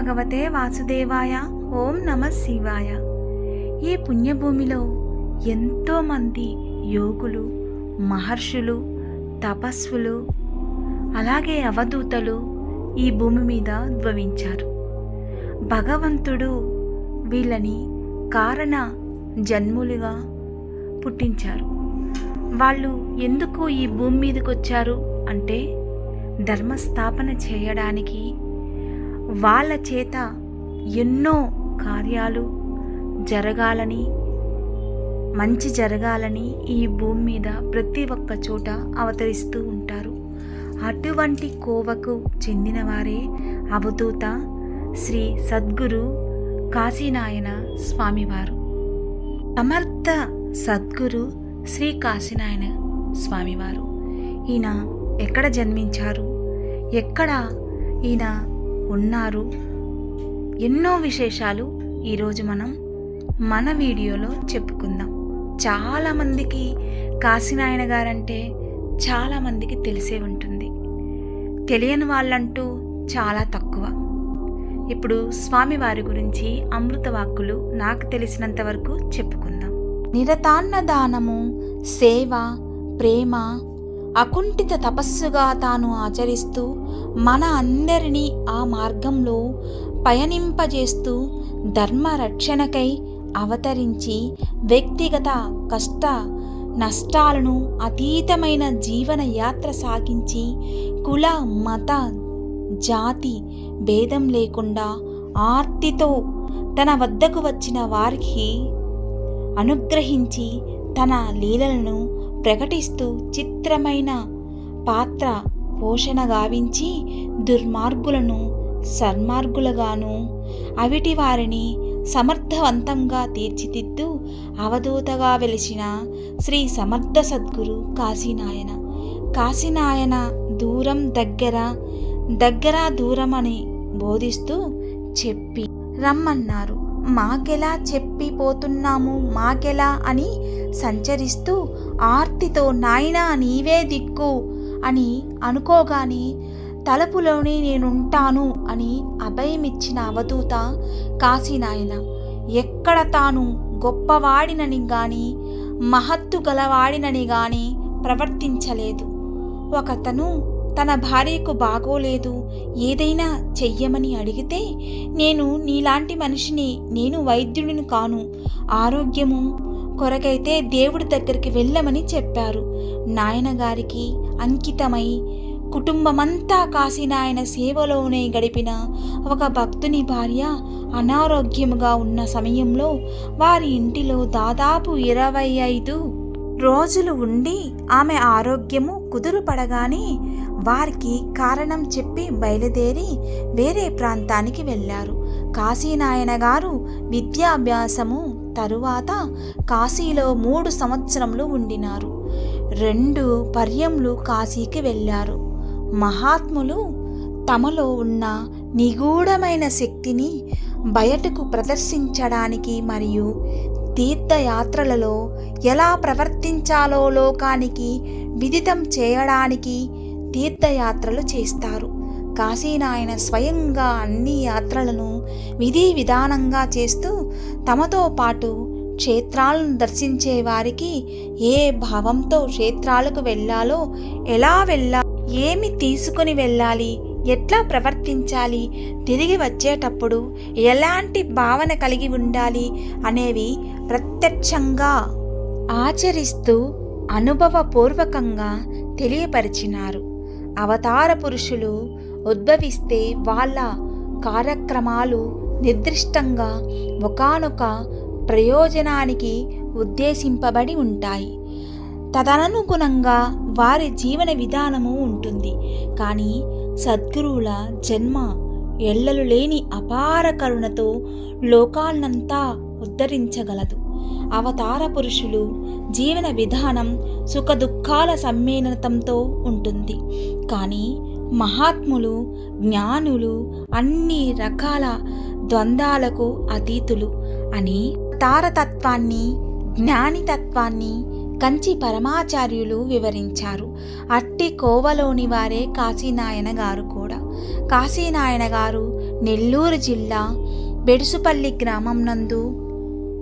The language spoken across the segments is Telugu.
భగవతే వాసుదేవాయ ఓం నమ శివాయ. ఈ పుణ్యభూమిలో ఎంతోమంది యోగులు మహర్షులు తపస్సులు అలాగే అవధూతలు ఈ భూమి మీద ఉద్భవించారు. భగవంతుడు వీళ్ళని కారణ జన్ములుగా పుట్టించారు. వాళ్ళు ఎందుకు ఈ భూమి మీదకి వచ్చారు అంటే ధర్మస్థాపన చేయడానికి వాళ్ళ చేత ఎన్నో కార్యాలు జరగాలని మంచి జరగాలని ఈ భూమి మీద ప్రతి ఒక్క చోట అవతరిస్తూ ఉంటారు. అటువంటి కోవకు చెందినవారే అవధూత శ్రీ సద్గురు కాశీనాయన స్వామివారు. సమర్థ సద్గురు శ్రీ కాశీనాయన స్వామివారు. ఈయన ఎక్కడ జన్మించారు? ఎక్కడ ఈయన ఉన్నారు. ఎన్నో విశేషాలు ఈరోజు మనం మన వీడియోలో చెప్పుకుందాం. చాలామందికి కాశీనాయన గారంటే చాలామందికి తెలిసే ఉంటుంది. తెలియని వాళ్ళంటూ చాలా తక్కువ. ఇప్పుడు స్వామివారి గురించి అమృత వాక్కులు నాకు తెలిసినంత వరకు చెప్పుకుందాం. నిరతాన్న దానము సేవ ప్రేమ అకుంఠిత తపస్సుగా తాను ఆచరిస్తూ మన అందరినీ ఆ మార్గంలో పయనింపజేస్తూ ధర్మ రక్షణకై అవతరించి వ్యక్తిగత కష్ట నష్టాలను అతీతమైన జీవన యాత్ర సాగించి కుల మత జాతి భేదం లేకుండా ఆర్తితో తన వద్దకు వచ్చిన వారికి అనుగ్రహించి తన లీలలను ప్రకటిస్తూ చిత్రమైన పాత్ర పోషణ గావించి దుర్మార్గులను సన్మార్గులుగాను అవిటి వారిని సమర్థవంతంగా తీర్చిదిద్దు అవధూతగా వెలిసిన శ్రీ సమర్థ సద్గురు కాశీనాయన. కాశీనాయన దూరం దగ్గర దగ్గర దూరం అని బోధిస్తూ చెప్పి రమ్మన్నారు. మాకెలా చెప్పిపోతున్నాము? మాకెలా అని సంచరిస్తూ ఆర్తితో నాయనా నీవే దిక్కు అని అనుకోగాని తలుపులోనే నేనుంటాను అని అభయమిచ్చిన అవధూత కాశీనాయన ఎక్కడ తాను గొప్పవాడినని గాని మహత్తు గలవాడినని గాని ప్రవర్తించలేదు. ఒకతను తన భార్యకు బాగోలేదు ఏదైనా చెయ్యమని అడిగితే నేను నీలాంటి మనిషిని నేను వైద్యుడిని కాను. ఆరోగ్యము కొరకైతే దేవుడి దగ్గరికి వెళ్ళమని చెప్పారు. నాయనగారికి అంకితమై కుటుంబమంతా కాశీనాయన సేవలోనే గడిపిన ఒక భక్తుని భార్య అనారోగ్యముగా ఉన్న సమయంలో వారి ఇంటిలో దాదాపు ఇరవై ఐదు రోజులు ఉండి ఆమె ఆరోగ్యము కుదురుపడగానే వారికి కారణం చెప్పి బయలుదేరి వేరే ప్రాంతానికి వెళ్ళారు. కాశీనాయన గారు విద్యాభ్యాసము తరువాత కాశీలో మూడు సంవత్సరములు ఉండినారు. రెండు పర్యములు కాశీకి వెళ్ళారు. మహాత్ములు తమలో ఉన్న నిగూఢమైన శక్తిని బయటకు ప్రదర్శించడానికి మరియు తీర్థయాత్రలలో ఎలా ప్రవర్తించాలో లోకానికి విదితం చేయడానికి తీర్థయాత్రలు చేస్తారు. కాశీనాయన స్వయంగా అన్ని యాత్రలను విధి విధానంగా చేస్తూ తమతో పాటు క్షేత్రాలను దర్శించే వారికి ఏ భావంతో క్షేత్రాలకు వెళ్ళాలో ఎలా వెళ్ళా ఏమి తీసుకుని వెళ్ళాలి ఎట్లా ప్రవర్తించాలి తిరిగి వచ్చేటప్పుడు ఎలాంటి భావన కలిగి ఉండాలి అనేవి ప్రత్యక్షంగా ఆచరిస్తూ అనుభవపూర్వకంగా తెలియపరిచినారు. అవతార పురుషులు ఉద్భవిస్తే వాళ్ళ కార్యక్రమాలు నిర్దిష్టంగా ఒకానొక ప్రయోజనానికి ఉద్దేశింపబడి ఉంటాయి. తదనుగుణంగా వారి జీవన విధానము ఉంటుంది. కానీ సద్గురువుల జన్మ ఎల్లలు లేని అపార కరుణతో లోకాన్నంతా ఉద్ధరించగలదు. అవతార పురుషులు జీవన విధానం సుఖదుఖాల సమ్మేళనంతో ఉంటుంది. కానీ మహాత్ములు జ్ఞానులు అన్ని రకాల ద్వంద్వాలకు అతీతులు అని తారతత్వాన్ని జ్ఞానితత్వాన్ని కంచి పరమాచార్యులు వివరించారు. అట్టి కోవలోని వారే కాశీనాయన గారు కూడా. కాశీనాయన గారు నెల్లూరు జిల్లా బెడుసుపల్లి గ్రామం నందు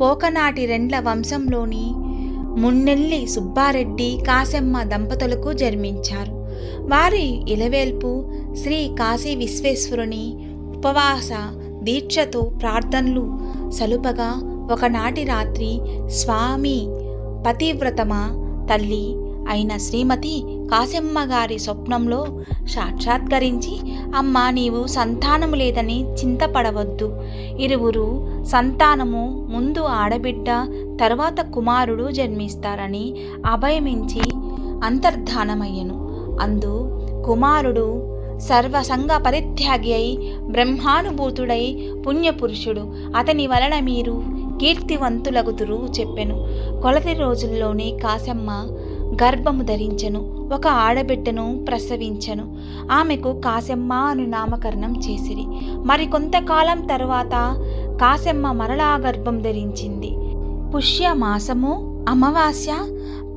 పోకనాటి రెండ్ల వంశంలోని మున్నెల్లి సుబ్బారెడ్డి కాశమ్మ దంపతులకు జన్మించారు. వారి ఇలవేల్పు శ్రీ కాశీ విశ్వేశ్వరుని ఉపవాస దీక్షతో ప్రార్థనలు సలుపగా ఒకనాటి రాత్రి స్వామి పతివ్రతమ తల్లి అయిన శ్రీమతి కాశమ్మ గారి స్వప్నంలో సాక్షాత్కరించి అమ్మ నీవు సంతానము లేదని చింతపడవద్దు. ఇరువురు సంతానము ముందు ఆడబిడ్డ తర్వాత కుమారుడు జన్మిస్తారని అభయమించి అంతర్ధానమయ్యను. అందు కుమారుడు సర్వసంగ పరిత్యాగి అయి బ్రహ్మానుభూతుడై పుణ్యపురుషుడు. అతని వలన మీరు కీర్తివంతులగుదురు చెప్పెను. కొలది రోజుల్లోనే కాశమ్మ గర్భము ధరించెను. ఒక ఆడబిడ్డను ప్రసవించెను. ఆమెకు కాశమ్మ అను నామకరణం చేసిరి. మరి కొంతకాలం తరువాత కాశమ్మ మరలా గర్భం ధరించింది. పుష్య మాసము అమావాస్య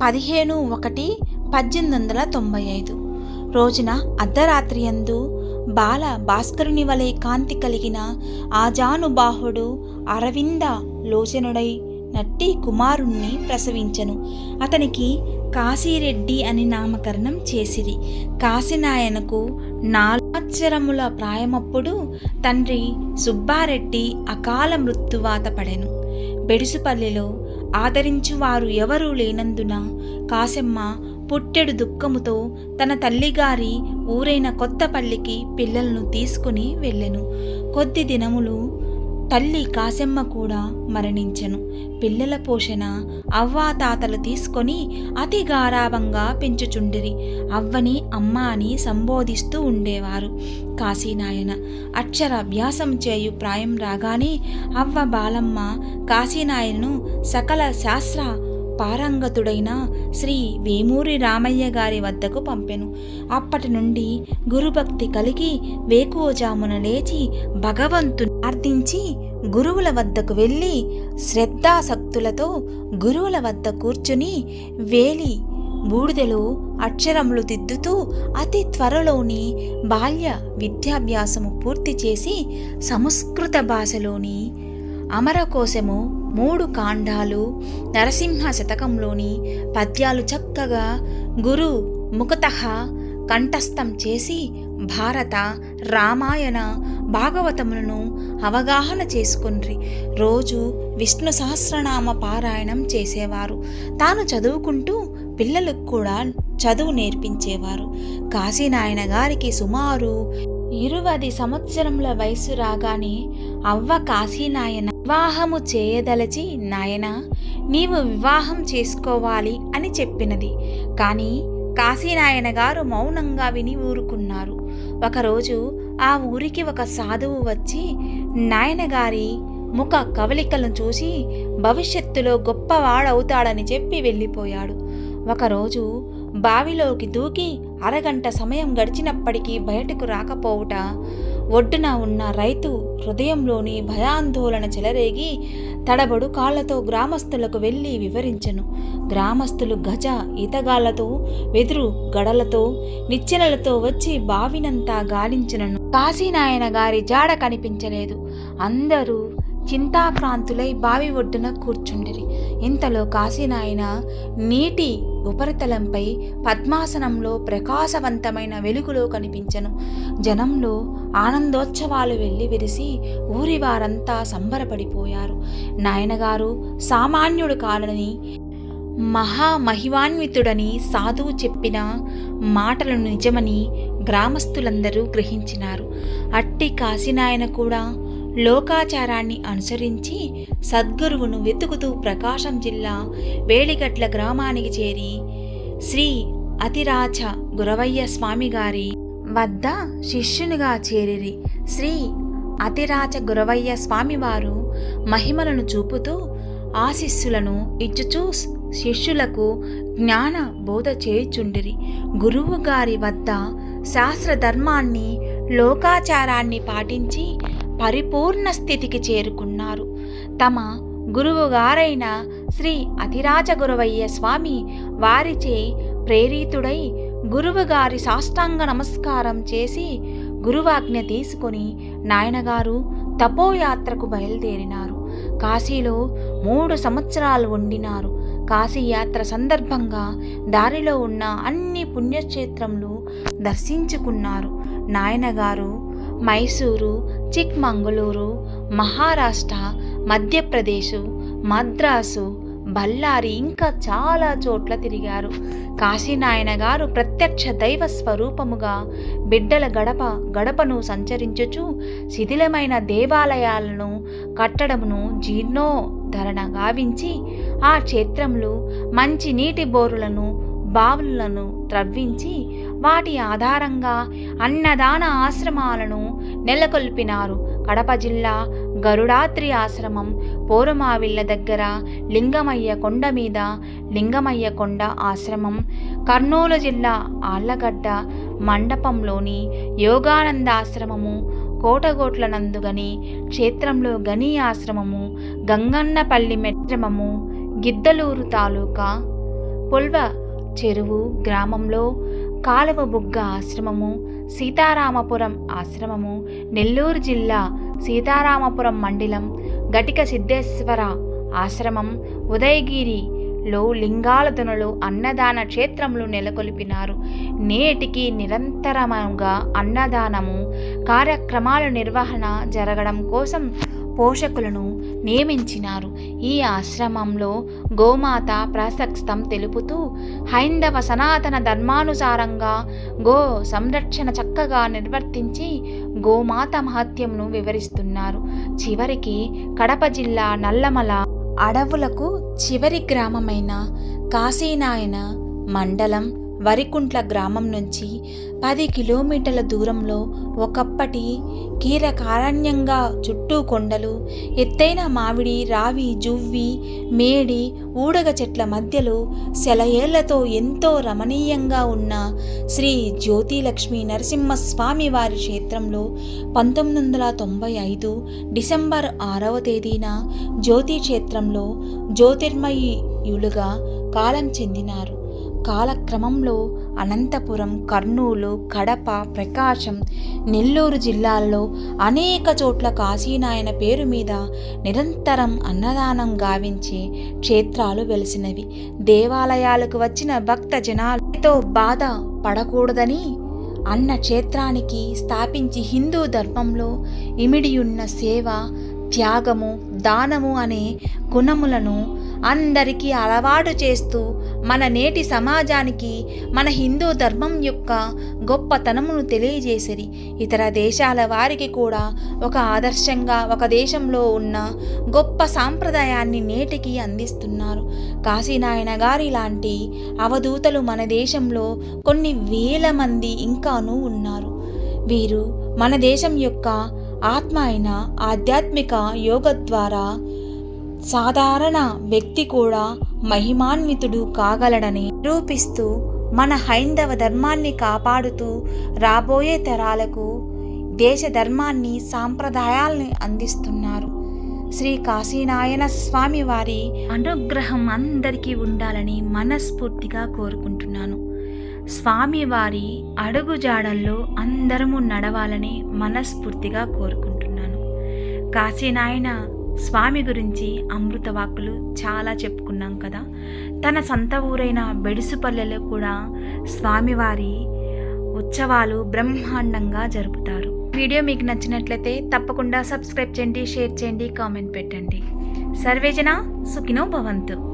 పదిహేను ఒకటి పద్దెనిమిది వందల తొంభై ఐదు. రోజున అర్ధరాత్రియందు బాల భాస్కరుని వలె కాంతి కలిగిన ఆజానుబాహుడు అరవింద లోచనుడై నట్టి కుమారుణ్ణి ప్రసవించెను. అతనికి కాశీరెడ్డి అని నామకరణం చేసిరి. కాశీనాయనకు నాలుగచ్చరముల ప్రాయమప్పుడు తండ్రి సుబ్బారెడ్డి అకాల మృత్యువాత పడెను. బెడుసుపల్లిలో ఆదరించువారు ఎవరూ లేనందున కాశమ్మ పుట్టెడు దుఃఖముతో తన తల్లిగారి ఊరైన కొత్తపల్లికి పిల్లలను తీసుకుని వెళ్ళెను. కొద్ది దినములు తల్లి కాశమ్మ కూడా మరణించెను. పిల్లల పోషణ అవ్వాతాతలు తీసుకొని అతి గారాభంగా పెంచుచుండిరి. అవ్వని అమ్మ అని సంబోధిస్తూ ఉండేవారు. కాశీనాయన అక్షర అభ్యాసం చేయు ప్రాయం రాగానే అవ్వ బాలమ్మ కాశీనాయనను సకల శాస్త్ర పారంగతుడైన శ్రీ వేమూరి రామయ్య గారి వద్దకు పంపెను. అప్పటి నుండి గురుభక్తి కలిగి వేకువజామున లేచి భగవంతుని ప్రార్థించి గురువుల వద్దకు వెళ్ళి శ్రద్ధాసక్తులతో గురువుల వద్ద కూర్చుని వేలి బూడిదలో అక్షరములు దిద్దుతూ అతి త్వరలోని బాల్య విద్యాభ్యాసము పూర్తి చేసి సంస్కృత భాషలోని అమరకోశము మూడు కాండాలు నరసింహ శతకంలోని పద్యాలు చక్కగా గురు ముఖత కంఠస్థం చేసి భారత రామాయణ భాగవతములను అవగాహన చేసుకుని రోజు విష్ణు సహస్రనామ పారాయణం చేసేవారు. తాను చదువుకుంటూ పిల్లలకు కూడా చదువు నేర్పించేవారు. కాశీనాయన గారికి సుమారు ఇరువది సంవత్సరముల వయసు రాగానే అవ్వ కాశీనాయన వివాహము చేయదలచి నాయన నీవు వివాహం చేసుకోవాలి అని చెప్పినది. కానీ కాశీనాయన గారు మౌనంగా విని ఊరుకున్నారు. ఒకరోజు ఆ ఊరికి ఒక సాధువు వచ్చి నాయనగారి ముఖ కవలికలను చూసి భవిష్యత్తులో గొప్పవాడవుతాడని చెప్పి వెళ్ళిపోయాడు. ఒకరోజు బావిలోకి దూకి అరగంట సమయం గడిచినప్పటికీ బయటకు రాకపోవుట ఒడ్డున ఉన్న రైతు హృదయంలోని భయాందోళన చెలరేగి తడబడు కాళ్ళతో గ్రామస్తులకు వెళ్ళి వివరించెను. గ్రామస్తులు గజ ఈతగాళ్ళతో వెదురు గడలతో నిచ్చెనలతో వచ్చి బావినంతా గాలించినను. కాశీనాయన గారి జాడ కనిపించలేదు. అందరూ చింతాక్రాంతులై బావి ఒడ్డున కూర్చుండిరి. ఇంతలో కాశీనాయన నీటి ఉపరితలంపై పద్మాసనంలో ప్రకాశవంతమైన వెలుగులో కనిపించను. జనంలో ఆనందోత్సవాలు వెళ్ళి విరిసి ఊరి వారంతా సంబరపడిపోయారు. నాయనగారు సామాన్యుడు కాలని మహామహివాన్వితుడని సాధువు చెప్పిన మాటలను నిజమని గ్రామస్తులందరూ గ్రహించినారు. అట్టి కాశీనాయన కూడా లోకాచారాన్ని అనుసరించి సద్గురువును వెతుకుతూ ప్రకాశం జిల్లా వేలిగట్ల గ్రామానికి చేరి శ్రీ అతిరాచ గురవయ్య స్వామి గారి వద్ద శిష్యునిగా చేరిరి. శ్రీ అతిరాచ గురవయ్య స్వామివారు మహిమలను చూపుతూ ఆశిస్సులను ఇచ్చుచూ శిష్యులకు జ్ఞాన బోధ చేయుచుండిరి. గురువు గారి వద్ద శాస్త్రధర్మాన్ని లోకాచారాన్ని పాటించి పరిపూర్ణ స్థితికి చేరుకున్నారు. తమ గురువుగారైన శ్రీ అతిరాజ గురవయ్య స్వామి వారిచే ప్రేరితుడై గురువుగారి సాష్టాంగ నమస్కారం చేసి గురువాజ్ఞ తీసుకొని నాయనగారు తపోయాత్రకు బయలుదేరినారు. కాశీలో మూడు సంవత్సరాలు ఉండినారు. కాశీయాత్ర సందర్భంగా దారిలో ఉన్న అన్ని పుణ్యక్షేత్రములు దర్శించుకున్నారు. నాయనగారు మైసూరు చిక్మంగళూరు మహారాష్ట్ర మధ్యప్రదేశ్ మద్రాసు బళ్ళారి ఇంకా చాలా చోట్ల తిరిగారు. కాశీనాయన గారు ప్రత్యక్ష దైవ స్వరూపముగా బిడ్డల గడప గడపను సంచరించుచు శిథిలమైన దేవాలయాలను కట్టడమును జీర్ణోధరణ గావించి ఆ క్షేత్రంలో మంచి నీటి బోరులను బావులను త్రవ్వించి వాటి ఆధారంగా అన్నదాన ఆశ్రమాలను నెలకొల్పినారు. కడప జిల్లా గరుడాత్రి ఆశ్రమం పోరుమావిళ్ళ దగ్గర లింగమయ్య కొండ మీద లింగమయ్య కొండ ఆశ్రమం కర్నూలు జిల్లా ఆళ్ళగడ్డ మండపంలోని యోగానంద ఆశ్రమము కోటగోట్ల నందుగని క్షేత్రంలో గని ఆశ్రమము గంగన్నపల్లి మెట్రమము గిద్దలూరు తాలూకా పుల్వ చెరువు గ్రామంలో కాలువ బుగ్గ ఆశ్రమము సీతారామపురం ఆశ్రమము నెల్లూరు జిల్లా సీతారామపురం మండలం గటిక సిద్ధేశ్వర ఆశ్రమం ఉదయగిరిలో లింగాలదనలు అన్నదాన క్షేత్రములు నెలకొల్పినారు. నేటికి నిరంతరముగా అన్నదానము కార్యక్రమాల నిర్వహణ జరగడం కోసం పోషకులను నియమించినారు. ఈ ఆశ్రమంలో గోమాత ప్రసక్తం తెలుపుతూ హైందవ సనాతన ధర్మానుసారంగా గో సంరక్షణ చక్కగా నిర్వర్తించి గోమాత మహత్యంను వివరిస్తున్నారు. చివరికి కడప జిల్లా నల్లమల అడవులకు చివరి గ్రామమైన కాశీనాయన మండలం వరికుంట్ల గ్రామం నుంచి పది కిలోమీటర్ల దూరంలో ఒకప్పటి కీరకారణ్యంగా చుట్టూ కొండలు ఎత్తైన మామిడి రావి జువ్వి మేడి ఊడగ చెట్ల మధ్యలో సెలయేళ్ళతో ఎంతో రమణీయంగా ఉన్న శ్రీ జ్యోతిలక్ష్మి నరసింహస్వామి వారి క్షేత్రంలో పంతొమ్మిది వందల తొంభై ఐదు డిసెంబర్ ఆరవ తేదీన జ్యోతి క్షేత్రంలో జ్యోతిర్మయులుగా కాలం చెందినారు. కాలక్రమంలో అనంతపురం కర్నూలు కడప ప్రకాశం నెల్లూరు జిల్లాల్లో అనేక చోట్ల కాశీనాయన పేరు మీద నిరంతరం అన్నదానం గావించే క్షేత్రాలు వెలిసినవి. దేవాలయాలకు వచ్చిన భక్త జనాలతో బాధ పడకూడదని అన్న క్షేత్రానికి స్థాపించి హిందూ ధర్మంలో ఇమిడియున్న సేవ త్యాగము దానము అనే గుణములను అందరికీ అలవాటు చేస్తూ మన నేటి సమాజానికి మన హిందూ ధర్మం యొక్క గొప్పతనమును తెలియజేసిరి. ఇతర దేశాల వారికి కూడా ఒక ఆదర్శంగా ఒక దేశంలో ఉన్న గొప్ప సాంప్రదాయాన్ని నేటికి అందిస్తున్నారు. కాశీనాయన గారి లాంటి అవధూతలు మన దేశంలో కొన్ని వేల మంది ఇంకానూ ఉన్నారు. వీరు మన దేశం యొక్క ఆత్మ అయిన ఆధ్యాత్మిక యోగ ద్వారా సాధారణ వ్యక్తి కూడా మహిమాన్వితుడు కాగలడని నిరూపిస్తూ మన హైందవ ధర్మాన్ని కాపాడుతూ రాబోయే తరాలకు దేశ ధర్మాన్ని సాంప్రదాయాల్ని అందిస్తున్నారు. శ్రీ కాశీనాయన స్వామి వారి అనుగ్రహం అందరికీ ఉండాలని మనస్ఫూర్తిగా కోరుకుంటున్నాను. స్వామివారి అడుగుజాడల్లో అందరము నడవాలని మనస్ఫూర్తిగా కోరుకుంటున్నాను. కాశీనాయన స్వామి గురించి అమృత వాక్కులు చాలా చెప్పుకున్నాం కదా. తన సొంత ఊరైన బెడుసుపల్లెలో కూడా స్వామివారి ఉత్సవాలు బ్రహ్మాండంగా జరుపుతారు. వీడియో మీకు నచ్చినట్లయితే తప్పకుండా సబ్స్క్రైబ్ చేయండి షేర్ చేయండి కామెంట్ పెట్టండి. సర్వేజన సుఖినో భవంతు.